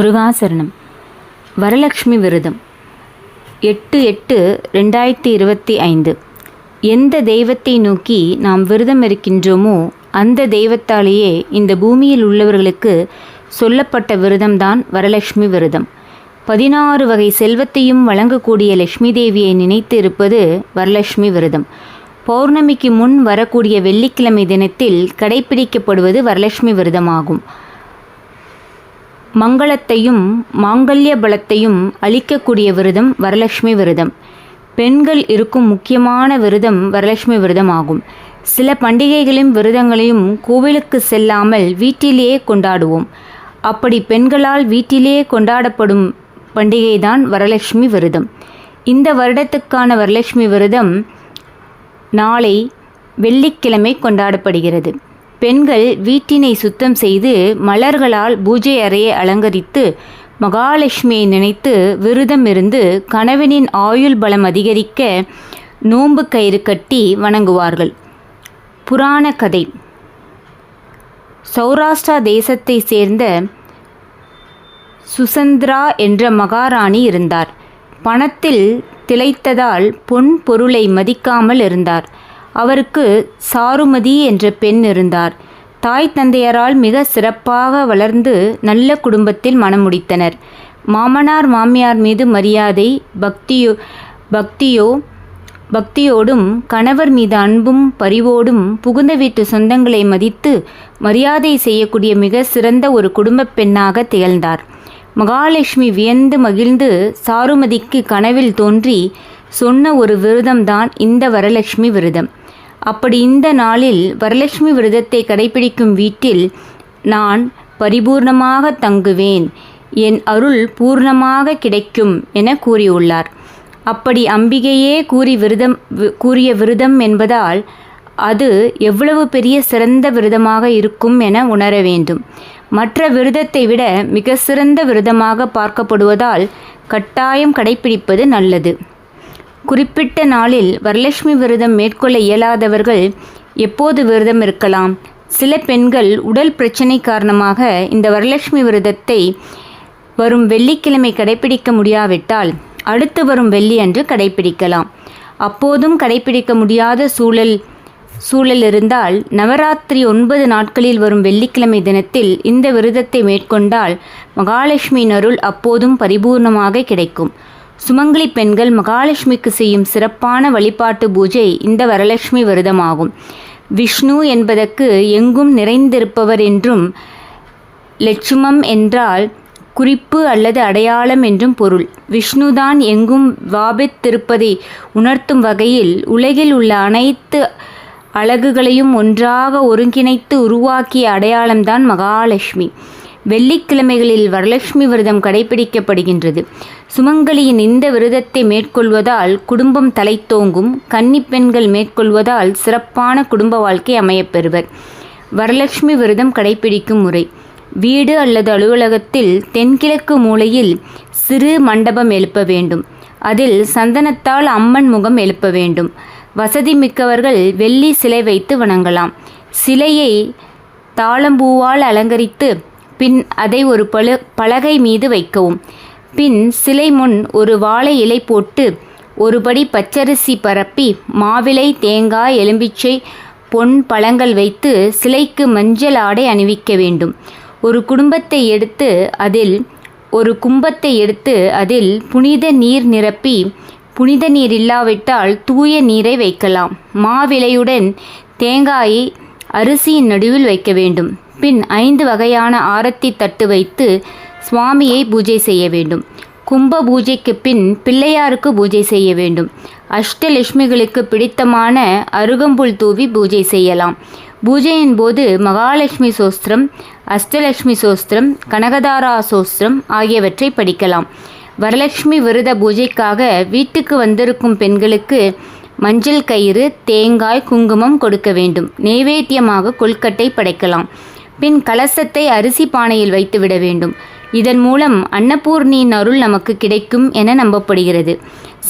முருகாசரணம். வரலக்ஷ்மி விரதம். எட்டு எட்டு ரெண்டாயிரத்தி இருபத்தி ஐந்து. எந்த தெய்வத்தை நோக்கி நாம் விரதம் இருக்கின்றோமோ அந்த தெய்வத்தாலேயே இந்த பூமியில் உள்ளவர்களுக்கு சொல்லப்பட்ட விரதம்தான் வரலக்ஷ்மி விரதம். பதினாறு வகை செல்வத்தையும் வழங்கக்கூடிய லக்ஷ்மி தேவியை நினைத்து இருப்பது வரலக்ஷ்மி விரதம். பௌர்ணமிக்கு முன் வரக்கூடிய வெள்ளிக்கிழமை தினத்தில் கடைபிடிக்கப்படுவது வரலட்சுமி விரதமாகும். மங்களத்தையும் மாங்கல்ய பலத்தையும் அளிக்கக்கூடிய விரதம் வரலட்சுமி விரதம். பெண்கள் இருக்கும் முக்கியமான விரதம் வரலட்சுமி விரதம் ஆகும் சில பண்டிகைகளையும் விரதங்களையும் கோவிலுக்கு செல்லாமல் வீட்டிலேயே கொண்டாடுவோம். அப்படி பெண்களால் வீட்டிலேயே கொண்டாடப்படும் பண்டிகைதான் வரலட்சுமி விரதம். இந்த வருடத்துக்கான வரலட்சுமி விரதம் நாளை வெள்ளிக்கிழமை கொண்டாடப்படுகிறது. பெண்கள் வீட்டினை சுத்தம் செய்து மலர்களால் பூஜை அறையை அலங்கரித்து மகாலட்சுமியை நினைத்து விரதம் இருந்து கணவனின் ஆயுள் பலம் அதிகரிக்க நோன்பு கயிறு கட்டி வணங்குவார்கள். புராண கதை. சௌராஷ்டிரா தேசத்தை சேர்ந்த சுசந்திரா என்ற மகாராணி இருந்தார். பணத்தில் திளைத்ததால் பொன் பொருளை மதிக்காமல் இருந்தார். அவருக்கு சாருமதி என்ற பெண் இருந்தார். தாய் தந்தையரால் மிக சிறப்பாக வளர்ந்து நல்ல குடும்பத்தில் மணமுடித்தனர் மாமனார் மாமியார் மீது மரியாதை பக்தியோ பக்தியோ பக்தியோடும் கணவர் மீது அன்பும் பரிவோடும் புகுந்த வீட்டு சொந்தங்களை மதித்து மரியாதை செய்யக்கூடிய மிக சிறந்த ஒரு குடும்பப் பெண்ணாக திகழ்ந்தார். மகாலட்சுமி வியந்து மகிழ்ந்து சாருமதிக்கு கனவில் தோன்றி சொன்ன ஒரு விரதம்தான் இந்த வரலட்சுமி விரதம். அப்படி இந்த நாளில் வரலட்சுமி விரதத்தை கடைபிடிக்கும் வீட்டில் நான் பரிபூர்ணமாக தங்குவேன். என் அருள் பூர்ணமாக கிடைக்கும் என கூறியுள்ளார். அப்படி அம்பிகையே கூறி விரதம் கூறிய விரதம் என்பதால் அது எவ்வளவு பெரிய சிறந்த விரதமாக இருக்கும் என உணர வேண்டும். மற்ற விரதத்தை விட மிக சிறந்த விரதமாக பார்க்கப்படுவதால் கட்டாயம் கடைபிடிப்பது நல்லது. குறிப்பிட்ட நாளில் வரலட்சுமி விரதம் மேற்கொள்ள இயலாதவர்கள் எப்போது விரதம் இருக்கலாம்? சில பெண்கள் உடல் பிரச்சனை காரணமாக இந்த வரலட்சுமி விரதத்தை வரும் வெள்ளிக்கிழமை கடைபிடிக்க முடியாவிட்டால் அடுத்து வரும் வெள்ளி அன்று கடைபிடிக்கலாம். அப்போதும் கடைபிடிக்க முடியாத சூழல் சூழல் இருந்தால் நவராத்திரி ஒன்பது நாட்களில் வரும் வெள்ளிக்கிழமை தினத்தில் இந்த விரதத்தை மேற்கொண்டால் மகாலட்சுமியின் அருள் அப்போதும் பரிபூர்ணமாக கிடைக்கும். சுமங்கலி பெண்கள் மகாலட்சுமிக்கு செய்யும் சிறப்பான வழிபாட்டு பூஜை இந்த வரலட்சுமி விரதமாகும். விஷ்ணு என்பதற்கு எங்கும் நிறைந்திருப்பவர் என்றும் லட்சுமம் என்றால் குறிப்பு அல்லது அடையாளம் என்றும் பொருள். விஷ்ணுதான் எங்கும் வாபித்திருப்பதை உணர்த்தும் வகையில் உலகில் உள்ள அனைத்து அழகுகளையும் ஒன்றாக ஒருங்கிணைத்து உருவாக்கிய அடையாளம்தான் மகாலட்சுமி. வெள்ளிக்கிழமைகளில் வரலட்சுமி விரதம் கடைபிடிக்கப்படுகின்றது. சுமங்கலியின் இந்த விரதத்தை மேற்கொள்வதால் குடும்பம் தலைத்தோங்கும் கன்னி பெண்கள் மேற்கொள்வதால் சிறப்பான குடும்ப வாழ்க்கை அமையப்பெறுவர். வரலட்சுமி விரதம் கடைபிடிக்கும் முறை. வீடு அல்லது அலுவலகத்தில் தென்கிழக்கு மூலையில் சிறு மண்டபம் எழுப்ப வேண்டும். அதில் சந்தனத்தால் அம்மன் முகம் எழுப்ப வேண்டும். வசதி மிக்கவர்கள் வெள்ளி சிலை வைத்து வணங்கலாம். சிலையை தாளம்பூவால் அலங்கரித்து பின் அதை ஒரு பழு பலகை மீது வைக்கவும். பின் சிலை முன் ஒரு வாழை இலை போட்டு ஒருபடி பச்சரிசி பரப்பி மாவிலை தேங்காய் எலும்பிச்சை பொன் பழங்கள் வைத்து சிலைக்கு மஞ்சள் ஆடை அணிவிக்க வேண்டும். ஒரு குடும்பத்தை எடுத்து அதில் ஒரு கும்பத்தை எடுத்து அதில் புனித நீர் நிரப்பி புனித நீர் இல்லாவிட்டால் தூய நீரை வைக்கலாம். மாவிலையுடன் தேங்காயை அரிசியின் நடுவில் வைக்க வேண்டும். பின் ஐந்து வகையான ஆரத்தி தட்டு வைத்து சுவாமியை பூஜை செய்ய வேண்டும். கும்ப பூஜைக்கு பின் பிள்ளையாருக்கு பூஜை செய்ய வேண்டும். அஷ்டலட்சுமிகளுக்கு பிடித்தமான அருகம்புல் தூவி பூஜை செய்யலாம். பூஜையின் போது மகாலட்சுமி சோஸ்திரம் அஷ்டலட்சுமி சோஸ்திரம் கனகதாரா சோஸ்திரம் ஆகியவற்றை படிக்கலாம். வரலட்சுமி விரத பூஜைக்காக வீட்டுக்கு வந்திருக்கும் பெண்களுக்கு மஞ்சள் கயிறு தேங்காய் குங்குமம் கொடுக்க வேண்டும். நெய்வேத்தியமாக கொல்கட்டை படைக்கலாம். பின் கலசத்தை அரிசி பானையில் வைத்துவிட வேண்டும். இதன் மூலம் அன்னபூர்ணியின் அருள் நமக்கு கிடைக்கும் என நம்பப்படுகிறது.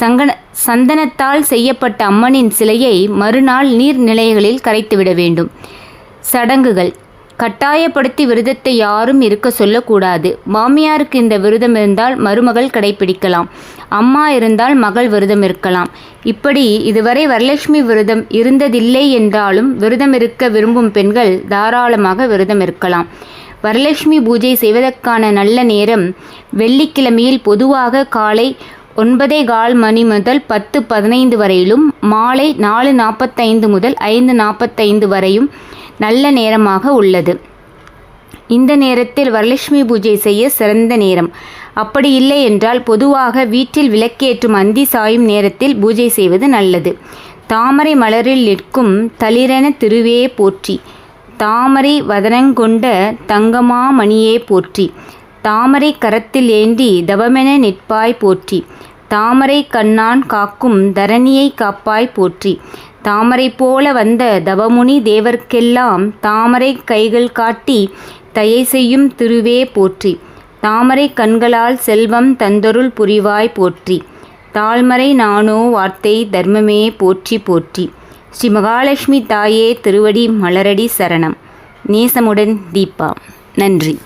சங்கன சந்தனத்தால் செய்யப்பட்ட அம்மனின் சிலையை மறுநாள் நீர்நிலைகளில் கரைத்துவிட வேண்டும். சடங்குகள். கட்டாயப்படுத்தி விரதத்தை யாரும் இருக்க சொல்லக்கூடாது. மாமியாருக்கு இந்த விரதம் இருந்தால் மருமகள் கடைபிடிக்கலாம் அம்மா இருந்தால் மகள் விரதம் இருக்கலாம். இப்படி இதுவரை வரலட்சுமி விரதம் இருந்ததில்லை என்றாலும் விரதம் இருக்க விரும்பும் பெண்கள் தாராளமாக விரதம் இருக்கலாம். வரலட்சுமி பூஜை செய்வதற்கான நல்ல நேரம் வெள்ளிக்கிழமையில் பொதுவாக காலை ஒன்பதே கால் மணி முதல் பத்து பதினைந்து வரையிலும் மாலை நாலு நாற்பத்தைந்து முதல் ஐந்து நாற்பத்தைந்து வரையும் நல்ல நேரமாக உள்ளது. இந்த நேரத்தில் வரலட்சுமி பூஜை செய்ய சிறந்த நேரம். அப்படி இல்லை என்றால் பொதுவாக வீட்டில் விளக்கேற்றும் அந்தி சாயும் நேரத்தில் பூஜை செய்வது நல்லது. தாமரை மலரில் நிற்கும் தளிரென திருவே போற்றி. தாமரை வதனங்கொண்ட தங்கமாமணியே போற்றி. தாமரை கரத்தில் ஏந்தி தவமென நிற்பாய் போற்றி. தாமரை கண்ணான் காக்கும் தரணியை காப்பாய் போற்றி. தாமரை போல வந்த தவமுனி தேவர்க்கெல்லாம் தாமரை கைகள் காட்டி தயை செய்யும் திருவே போற்றி. தாமரை கண்களால் செல்வம் தந்தொருள் புரிவாய் போற்றி. தாழ்மறை நானோ வார்த்தை தர்மமே போற்றி போற்றி. ஸ்ரீ மகாலட்சுமி தாயே திருவடி மலரடி சரணம். நேசமுடன் தீபா. நன்றி.